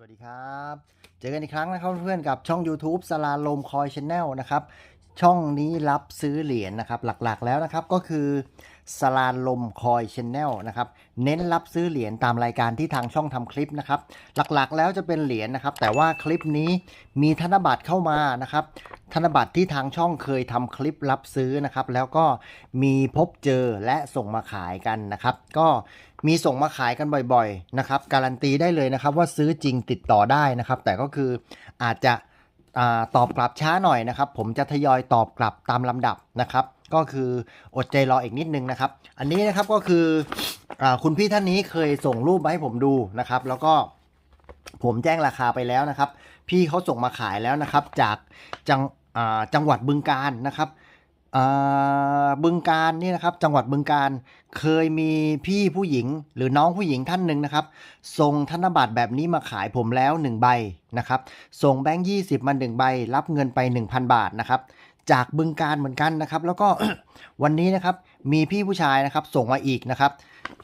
สวัสดีครับ เจอกันอีกครั้งนะครับเพื่อนกับช่อง YouTube สลาลมคอยชแนลนะครับ ช่องนี้รับซื้อเหรียญนะครับ หลักๆแล้วนะครับก็คือ สลาลมคอยชแนลนะครับเน้นรับซื้อเหรียญตามรายการที่ทางช่องทำคลิปนะครับหลักๆแล้วจะเป็นเหรียญนะครับ แต่ว่าคลิปนี้มีธนบัตรเข้ามานะครับ ธนบัตรที่ทางช่องเคยทำคลิปรับซื้อนะครับ แล้วก็มีพบเจอและส่งมาขายกันนะครับ ก็มีส่งมาขายกันบ่อยๆนะครับ การันตีได้เลยนะครับว่าซื้อจริงติดต่อได้นะครับ แต่ก็คืออาจจะอตอบกลับช้าหน่อยนะครับ ผมจะทยอยตอบกลับตามลำดับนะครับ ก็คืออดใจรออีกนิดนึงนะครับ อันนี้นะครับก็คืออคุณพี่ท่านนี้เคยส่งรูปมาให้ผมดูนะครับ แล้วก็ผมแจ้งราคาไปแล้วนะครับ พี่เขาส่งมาขายแล้วนะครับ จากจังจังหวัดบึงการนะครับบึงการนี่นะครับจังหวัดบึงการเคยมีพี่ผู้หญิงหรือน้องผู้หญิงท่านหนึ่งนะครับส่งธนบัตรแบบนี้มาขายผมแล้ว 1 ใบนะครับส่งแบงค์20มา1ใบ รับเงินไป 1,000 บาทนะครับ จากบึงการเหมือนกันนะครับ แล้วก็วันนี้นะครับมีพี่ผู้ชายนะครับส่งมาอีกนะครับ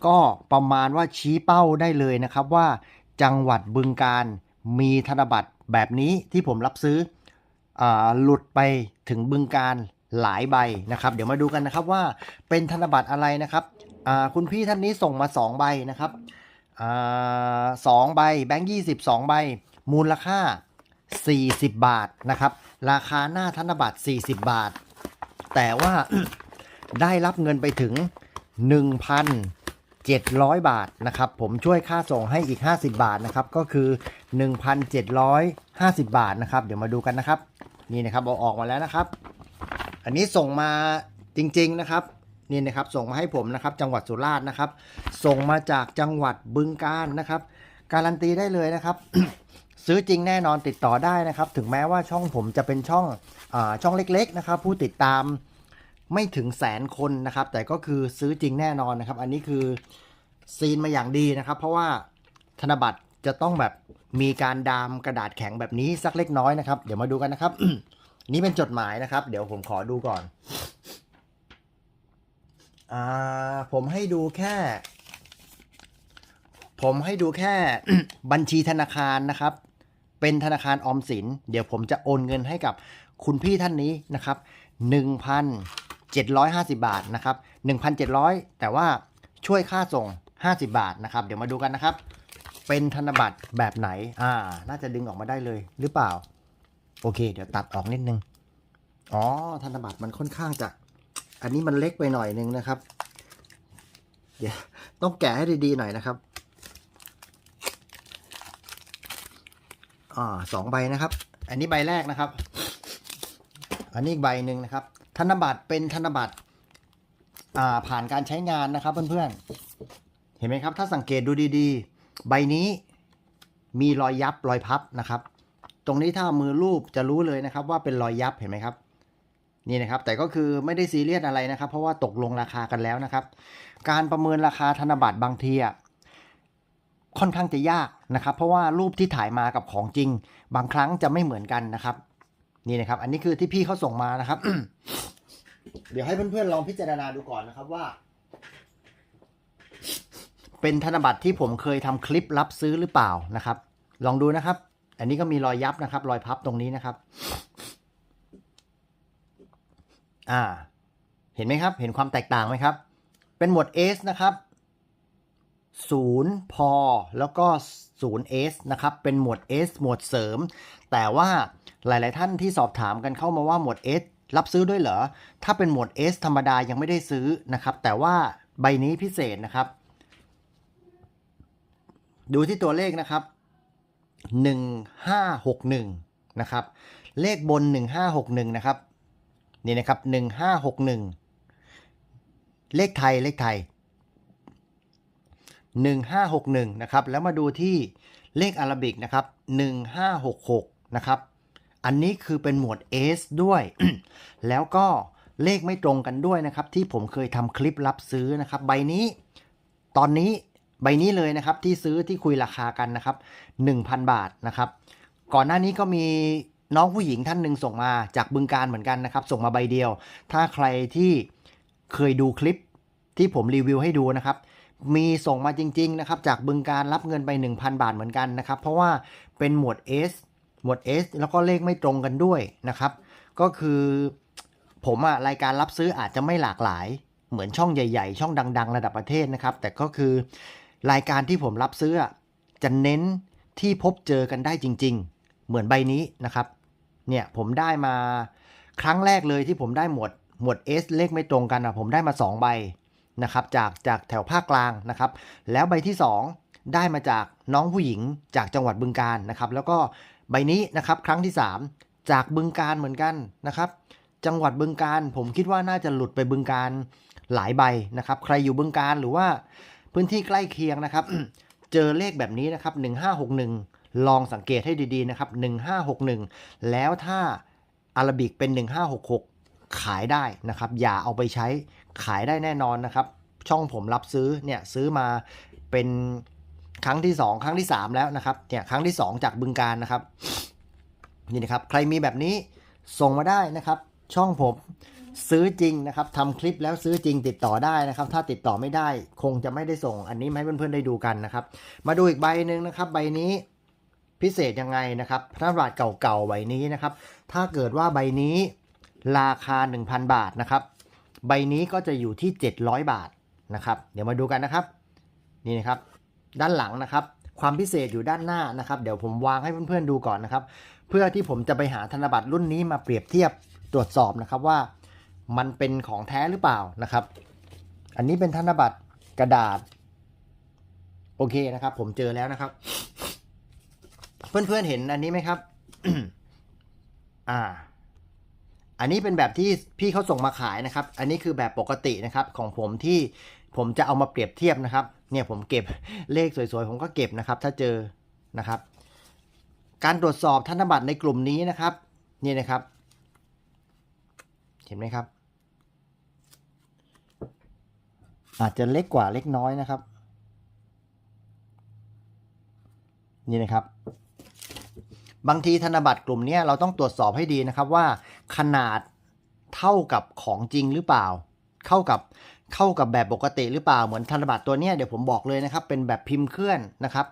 ก็ประมาณว่าชี้เป้าได้เลยนะครับว่าจังหวัดบึงการมีธนบัตรแบบนี้ที่ผมรับซื้ออหลุดไปถึงบึงการหลายใบนะครับ เดี๋ยวมาดูกันนะครับว่าเป็นธนบัตรอะไรนะครับคุณพี่ท่านนี้ส่งมา 2 ใบนะครับอสองใบแบงค์ยี่สิบสองใบ มูลค่า 40 บาทนะครับ ราคาหน้าธนบัตร 40 บาท แต่ว่าได้รับเงินไปถึง 1,700 บาทนะครับ ผมช่วยค่าส่งให้อีก 50 บาทนะครับ ก็คือ 1,750 บาทนะครับ เดี๋ยวมาดูกันนะครับ นี่นะครับเอาออกมาแล้วนะครับ อันนี้ส่งมาจริง ๆนะครับนี่นะครับส่งมาให้ผมนะครับ จังหวัดสุราษฎร์นะครับ ส่งมาจากจังหวัดบึงกาฬนะครับ การันตีได้เลยนะครับ ซื้อจริงแน่นอนติดต่อได้นะครับ ถึงแม้ว่าช่องผมจะเป็นช่องอช่องเล็กๆนะครับ ผู้ติดตามไม่ถึงแสนคนนะครับ แต่ก็คือซื้อจริงแน่นอนนะครับ อันนี้คือซีนมาอย่างดีนะครับ เพราะว่าธนบัตรจะต้องแบบมีการดามกระดาษแข็งแบบนี้สักเล็กน้อยนะครับ เดี๋ยวมาดูกันนะครับ นี่เป็นจดหมายนะครับ เดี๋ยวผมขอดูก่อนอ่าผมให้ดูแค่ ผมให้ดูแค่บัญชีธนาคารนะครับ เป็นธนาคารออมสิน เดี๋ยวผมจะโอนเงินให้กับคุณพี่ท่านนี้นะครับ 1,750 บาทนะครับ 1,700 แต่ว่าช่วยค่าส่ง 50 บาทนะครับ เดี๋ยวมาดูกันนะครับ เป็นธนบัตรแบบไหน อ่า น่าจะดึงออกมาได้เลยหรือเปล่า โอเค เดี๋ยวตัดออกนิดนึง อ๋อ ธนบัตรมันค่อนข้างจะ อันนี้มันเล็กไปหน่อยนึงนะครับ เดี๋ยวต้องแกะให้ดีๆหน่อยนะครับ อ่าสองใบนะครับ อันนี้ใบแรกนะครับ อันนี้อีกใบหนึ่งนะครับ ธนบัตรเป็นธนบัตรอ่าผ่านการใช้งานนะครับเพื่อนๆ เห็นไหมครับ ถ้าสังเกตดูดีๆ ใบนี้มีรอยยับรอยพับนะครับ ตรงนี้ถ้ามือรูปจะรู้เลยนะครับ ว่าเป็นรอยยับเห็นไหมครับนี่นะครับแต่ก็คือไม่ได้ซีเรียสอะไรนะครับ เพราะว่าตกลงราคากันแล้วนะครับ การประเมินราคาธนบัตรบางทีอะ ค่อนข้างจะยากนะครับเพราะว่ารูปที่ถ่ายมากับของจริง บางครั้งจะไม่เหมือนกันนะครับนี่นะครับ อันนี้คือที่พี่เขาส่งมานะครับ เดี๋ยวให้เพื่อนๆลองพิจารณาดูก่อนนะครับว่า เป็นธนบัตรที่ผมเคยทำคลิปรับซื้อหรือเปล่านะครับ ลองดูนะครับ อันนี้ก็มีรอยยับนะครับ รอยพับตรงนี้นะครับ อ่า เห็นไหมครับ เห็นความแตกต่างไหมครับ เป็นหมวด S นะครับ ศูนย์พอแล้วก็ศูนย์ S นะครับ เป็นหมวด S หมวดเสริม แต่ว่าหลาย ๆ ท่านที่สอบถามกันเข้ามาว่าหมวด S รับซื้อด้วยเหรอ ถ้าเป็นหมวด S ธรรมดายังไม่ได้ซื้อนะครับ แต่ว่าใบนี้พิเศษนะครับ ดูที่ตัวเลขนะครับ 1561 นะครับ เลขบน 1561 นะครับ นี่นะครับ 1561 เลขไทยเลขไทย 1561นะครับแล้วมาดูที่เลขอาราบิกนะครับ1566นะครับอันนี้คือเป็นหมวด S ด้วย แล้วก็เลขไม่ตรงกันด้วยนะครับ ที่ผมเคยทำคลิปรับซื้อนะครับ ใบนี้ตอนนี้ใบนี้เลยนะครับที่ซื้อที่คุยราคากันนะครับ 1,000 บาทนะครับ ก่อนหน้านี้ก็มีน้องผู้หญิงท่านหนึ่งส่งมาจากบึงการเหมือนกันนะครับ ส่งมาใบเดียว ถ้าใครที่เคยดูคลิปที่ผมรีวิวให้ดูนะครับ มีส่งมาจริง ๆ นะครับ จากบึงการรับเงินไป 1,000 บาทเหมือนกันนะครับ เพราะว่าเป็นหมวด S หมวด S แล้วก็เลขไม่ตรงกันด้วยนะครับ ก็คือผมอะรายการรับซื้ออาจจะไม่หลากหลาย เหมือนช่องใหญ่ ๆ ช่องดัง ๆ ระดับประเทศนะครับ แต่ก็คือรายการที่ผมรับซื้อจะเน้นที่พบเจอกันได้จริง ๆ เหมือนใบนี้นะครับเนี่ยผมได้มาครั้งแรกเลยที่ผมได้หมวดหมวด S เลขไม่ตรงกันอะผมได้มา 2 ใบ นะครับจากจากแถวภาคกลางนะครับ แล้วใบที่ 2 ได้มาจากน้องผู้หญิงจากจังหวัดบึงการนะครับ แล้วก็ใบนี้นะครับครั้งที่ 3 จากบึงการเหมือนกันนะครับ จังหวัดบึงการผมคิดว่าน่าจะหลุดไปบึงการหลายใบนะครับ ใครอยู่บึงการหรือว่าพื้นที่ใกล้เคียงนะครับ เจอเลขแบบนี้นะครับ 1561 ลองสังเกตให้ดีๆนะครับ 1561 แล้วถ้าอาราบิกเป็น 1566 ขายได้นะครับ อย่าเอาไปใช้ ขายได้แน่นอนนะครับ ช่องผมรับซื้อเนี่ยซื้อมาเป็นครั้งที่ 2 ครั้งที่ 3 แล้วนะครับเนี่ยครั้งที่ 2 จากบึงการนะครับนี่นะครับใครมีแบบนี้ส่งมาได้นะครับ ช่องผมซื้อจริงนะครับทำคลิปแล้วซื้อจริงติดต่อได้นะครับ ถ้าติดต่อไม่ได้คงจะไม่ได้ส่ง อันนี้ให้เพื่อนๆได้ดูกันนะครับ มาดูอีกใบหนึ่งนะครับ ใบนี้พิเศษยังไงนะครับธนบัตรเก่าๆใบนี้นะครับ ถ้าเกิดว่าใบนี้ราคา 1,000 บาทนะครับ ใบนี้ก็จะอยู่ที่ 700 บาทนะครับ เดี๋ยวมาดูกันนะครับ นี่นะครับ ด้านหลังนะครับ ความพิเศษอยู่ด้านหน้านะครับ เดี๋ยวผมวางให้เพื่อนๆดูก่อนนะครับ เพื่อที่ผมจะไปหาธนบัตรรุ่นนี้มาเปรียบเทียบตรวจสอบนะครับว่ามันเป็นของแท้หรือเปล่านะครับ อันนี้เป็นธนบัตรกระดาษ โอเคนะครับ ผมเจอแล้วนะครับ เพื่อนๆเห็นอันนี้ไหมครับ อ่า อันนี้เป็นแบบที่พี่เขาส่งมาขายนะครับ อันนี้คือแบบปกตินะครับของผมที่ผมจะเอามาเปรียบเทียบนะครับ เนี่ยผมเก็บเลขสวยๆ ผมก็เก็บนะครับ ถ้าเจอนะครับ การตรวจสอบธนบัตรในกลุ่มนี้นะครับ นี่นะครับ เห็นไหมครับ อาจจะเล็กกว่าเล็กน้อยนะครับ นี่นะครับ บางทีธนบัตรกลุ่มนี้เราต้องตรวจสอบให้ดีนะครับว่า ขนาดเท่ากับของจริงหรือเปล่า เข้ากับเข้ากับแบบปกติหรือเปล่าเหมือนธนบัตรตัวเนี้ยเดี๋ยวผมบอกเลยนะครับ เป็นแบบพิมพ์เคลื่อนนะครับ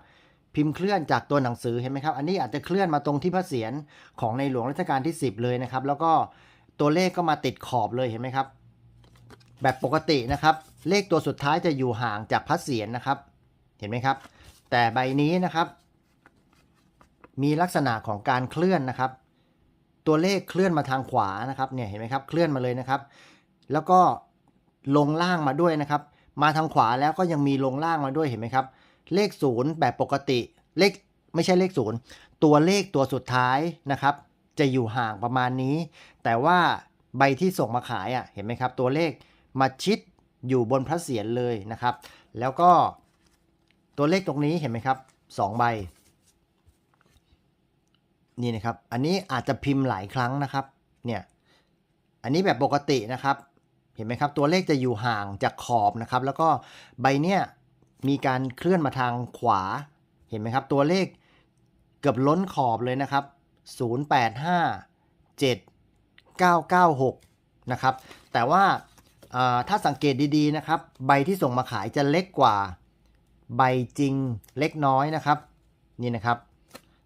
พิมพ์เคลื่อนจากตัวหนังสือเห็นไหมครับ อันนี้อาจจะเคลื่อนมาตรงที่พระเศียรของในหลวงรัชกาลที่ 10 เลยนะครับ แล้วก็ตัวเลขก็มาติดขอบเลยเห็นไหมครับ แบบปกตินะครับ เลขตัวสุดท้ายจะอยู่ห่างจากพระเศียรนะครับ เห็นไหมครับ แต่ใบนี้นะครับ มีลักษณะของการเคลื่อนนะครับ ตัวเลขเคลื่อนมาทางขวานะครับเนี่ยเห็นไหมครับเคลื่อนมาเลยนะครับ แล้วก็ลงล่างมาด้วยนะครับ มาทางขวาแล้วก็ยังมีลงล่างมาด้วยเห็นไหมครับ เลขศูนย์แบบปกติเลขไม่ใช่เลขศูนย์ตัวเลขตัวสุดท้ายนะครับ จะอยู่ห่างประมาณนี้ แต่ว่าใบที่ส่งมาขายอะเห็นไหมครับ ตัวเลขมาชิดอยู่บนพระเศียรเลยนะครับ แล้วก็ตัวเลขตรงนี้เห็นไหมครับสองใบ นี่นะครับ อันนี้อาจจะพิมพ์หลายครั้งนะครับ เนี่ย อันนี้แบบปกตินะครับ เห็นไหมครับ ตัวเลขจะอยู่ห่างจากขอบนะครับ แล้วก็ใบเนี้ยมีการเคลื่อนมาทางขวา เห็นไหมครับ ตัวเลขเกือบล้นขอบเลยนะครับ 085 7 996 นะครับ แต่ว่าอ่าถ้าสังเกตดีๆนะครับ ใบที่ส่งมาขายจะเล็กกว่า ใบจริงเล็กน้อยนะครับ นี่นะครับ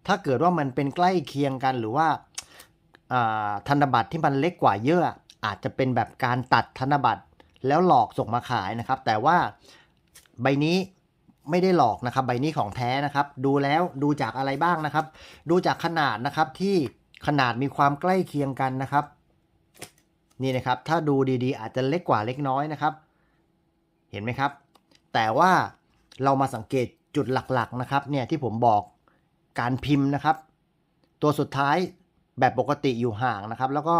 ถ้าเกิดว่ามันเป็นใกล้เคียงกันหรือว่าธนบัตรที่มันเล็กกว่าเยอะ อาจจะเป็นแบบการตัดธนบัตรแล้วหลอกส่งมาขายนะครับ แต่ว่าใบนี้ไม่ได้หลอกนะครับ ใบนี้ของแท้นะครับ ดูแล้วดูจากอะไรบ้างนะครับ ดูจากขนาดนะครับที่ขนาดมีความใกล้เคียงกันนะครับ นี่นะครับ ถ้าดูดีๆ อาจจะเล็กกว่าเล็กน้อยนะครับ เห็นไหมครับ แต่ว่าเรามาสังเกตจุดหลักๆนะครับ เนี่ยที่ผมบอก การพิมพ์นะครับ ตัวสุดท้ายแบบปกติอยู่ห่างนะครับ แล้วก็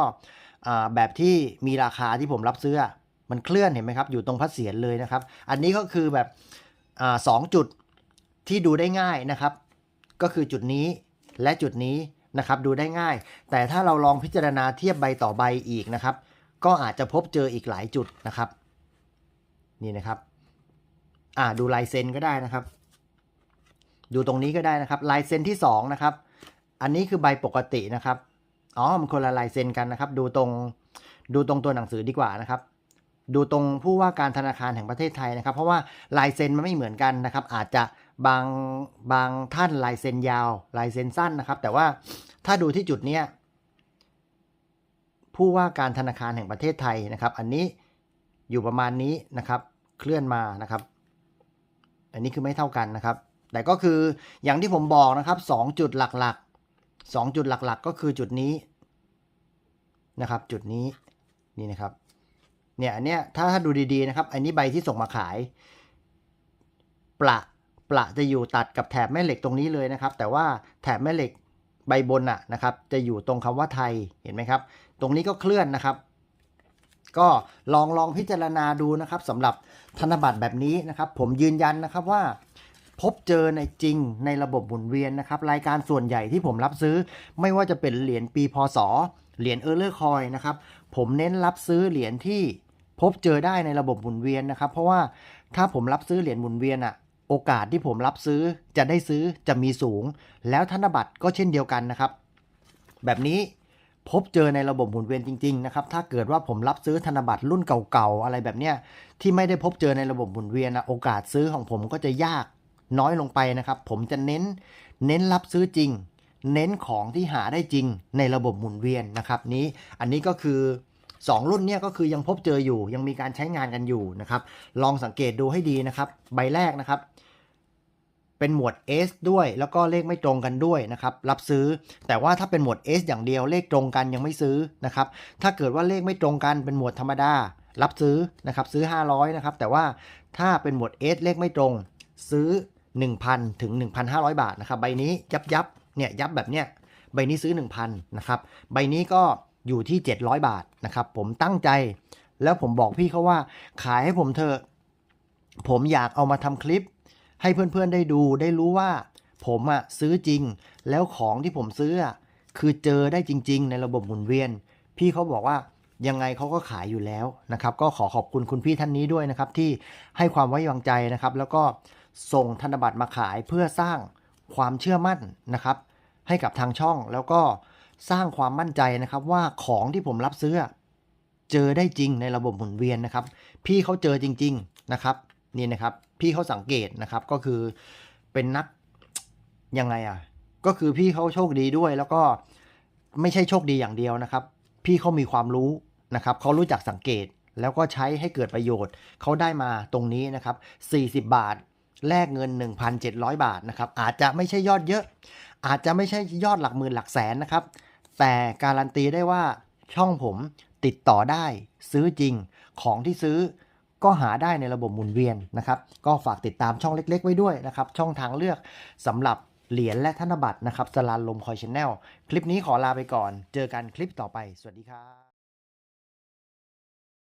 แบบที่มีราคาที่ผมรับซื้อ มันเคลื่อนเห็นไหมครับ อยู่ตรงพัดเสียรเลยนะครับ อันนี้ก็คือแบบอสองจุดที่ดูได้ง่ายนะครับ ก็คือจุดนี้และจุดนี้นะครับดูได้ง่าย แต่ถ้าเราลองพิจารณาเทียบใบต่อใบอีกนะครับ ก็อาจจะพบเจออีกหลายจุดนะครับ นี่นะครับ อ่าดูลายเซ็นก็ได้นะครับ ดูตรงนี้ก็ได้นะครับ ลายเซ็นที่2นะครับ อันนี้คือใบปกตินะครับ อ๋อ มันคนละลายเซ็นกันนะครับ ดูตรง ดูตรงตัวหนังสือดีกว่านะครับ ดูตรงผู้ว่าการธนาคารแห่งประเทศไทยนะครับ เพราะว่าลายเซ็นมันไม่เหมือนกันนะครับ อาจจะบางบางท่านลายเซ็นยาว ลายเซ็นสั้นนะครับ แต่ว่าถ้าดูที่จุดเนี้ยผู้ว่าการธนาคารแห่งประเทศไทยนะครับ อันนี้อยู่ประมาณนี้นะครับ เคลื่อนมานะครับ อันนี้คือไม่เท่ากันนะครับ แต่ก็คืออย่างที่ผมบอกนะครับสองจุดหลักๆสองจุดหลักๆ ก็คือจุดนี้นะครับ จุดนี้นี่นะครับ เนี่ยอันเนี้ยถ้าถ้าดูดีๆนะครับ อันนี้ใบที่ส่งมาขาย ประประจะอยู่ตัดกับแถบแม่เหล็กตรงนี้เลยนะครับ แต่ว่าแถบแม่เหล็กใบบนอะนะครับ จะอยู่ตรงคำว่าไทยเห็นไหมครับ ตรงนี้ก็เคลื่อนนะครับ ก็ลองลองพิจารณาดูนะครับสำหรับธนบัตรแบบนี้นะครับ ผมยืนยันนะครับว่า พบเจอในจริงในระบบหมุนเวียนนะครับ รายการส่วนใหญ่ที่ผมรับซื้อ ไม่ว่าจะเป็นเหรียญปีพศ เหรียญเออร์เลอร์คอยนะครับ ผมเน้นรับซื้อเหรียญที่พบเจอได้ในระบบหมุนเวียนนะครับ เพราะว่าถ้าผมรับซื้อเหรียญหมุนเวียนอะโอกาสที่ผมรับซื้อจะได้ซื้อจะมีสูง แล้วธนบัตรก็เช่นเดียวกันนะครับ แบบนี้พบเจอในระบบหมุนเวียนจริงๆนะครับ ถ้าเกิดว่าผมรับซื้อธนบัตรรุ่นเก่าๆอะไรแบบเนี้ยที่ไม่ได้พบเจอในระบบหมุนเวียนนะโอกาสซื้อของผมก็จะยาก น้อยลงไปนะครับ ผมจะเน้นเน้นรับซื้อจริง เน้นของที่หาได้จริงในระบบหมุนเวียนนะครับ นี้อันนี้ก็คือ 2 รุ่นเนี่ยก็คือยังพบเจออยู่ ยังมีการใช้งานกันอยู่นะครับ ลองสังเกตดูให้ดีนะครับ ใบแรกนะครับ เป็นหมวด S ด้วย แล้วก็เลขไม่ตรงกันด้วยนะครับ รับซื้อ แต่ว่าถ้าเป็นหมวด S อย่างเดียวเลขตรงกันยังไม่ซื้อนะครับ ถ้าเกิดว่าเลขไม่ตรงกันเป็นหมวดธรรมดารับซื้อนะครับซื้อ 500นะครับแต่ว่าถ้าเป็นหมวด S เลขไม่ตรง ซื้อ 1,000 ถึง 1,500 บาทนะครับ ใบนี้ยับยับเนี่ยยับแบบเนี้ยใบนี้ซื้อ 1,000นะครับใบนี้ก็อยู่ที่ 700 บาทนะครับ ผมตั้งใจ แล้วผมบอกพี่เขาว่าขายให้ผมเถอะผมอยากเอามาทำคลิป ให้เพื่อนๆได้ดูได้รู้ว่า ผมอะซื้อจริง แล้วของที่ผมซื้อคือเจอได้จริง ๆ ในระบบหมุนเวียน พี่เขาบอกว่ายังไงเขาก็ขายอยู่แล้วนะครับ ก็ขอขอบคุณคุณพี่ท่านนี้ด้วยนะครับ ที่ให้ความไว้วางใจนะครับ แล้วก็ ส่งธนบัตรมาขายเพื่อสร้างความเชื่อมั่นนะครับ ให้กับทางช่องแล้วก็สร้างความมั่นใจนะครับว่าของที่ผมรับซื้อ เจอได้จริงในระบบหมุนเวียนนะครับ พี่เขาเจอจริง ๆนะครับนี่นะครับ พี่เขาสังเกตนะครับก็คือเป็นนักยังไงอะก็คือพี่เขาโชคดีด้วย แล้วก็ไม่ใช่โชคดีอย่างเดียวนะครับ พี่เขามีความรู้นะครับเขารู้จักสังเกตแล้วก็ใช้ให้เกิดประโยชน์เขาได้มาตรงนี้นะครับ 40 บาท แลกเงิน 1,700 บาทนะครับอาจจะไม่ใช่ยอดเยอะ อาจจะไม่ใช่ยอดหลักหมื่นหลักแสนนะครับ แต่การันตีได้ว่าช่องผมติดต่อได้ซื้อจริงของที่ซื้อก็หาได้ในระบบหมุนเวียนนะครับ ก็ฝากติดตามช่องเล็ก ๆ ไว้ด้วยนะครับ ช่องทางเลือกสำหรับเหรียญและธนบัตรนะครับสลานลมคอยชแนลคลิปนี้ขอลาไปก่อน เจอกันคลิปต่อไป สวัสดีครับ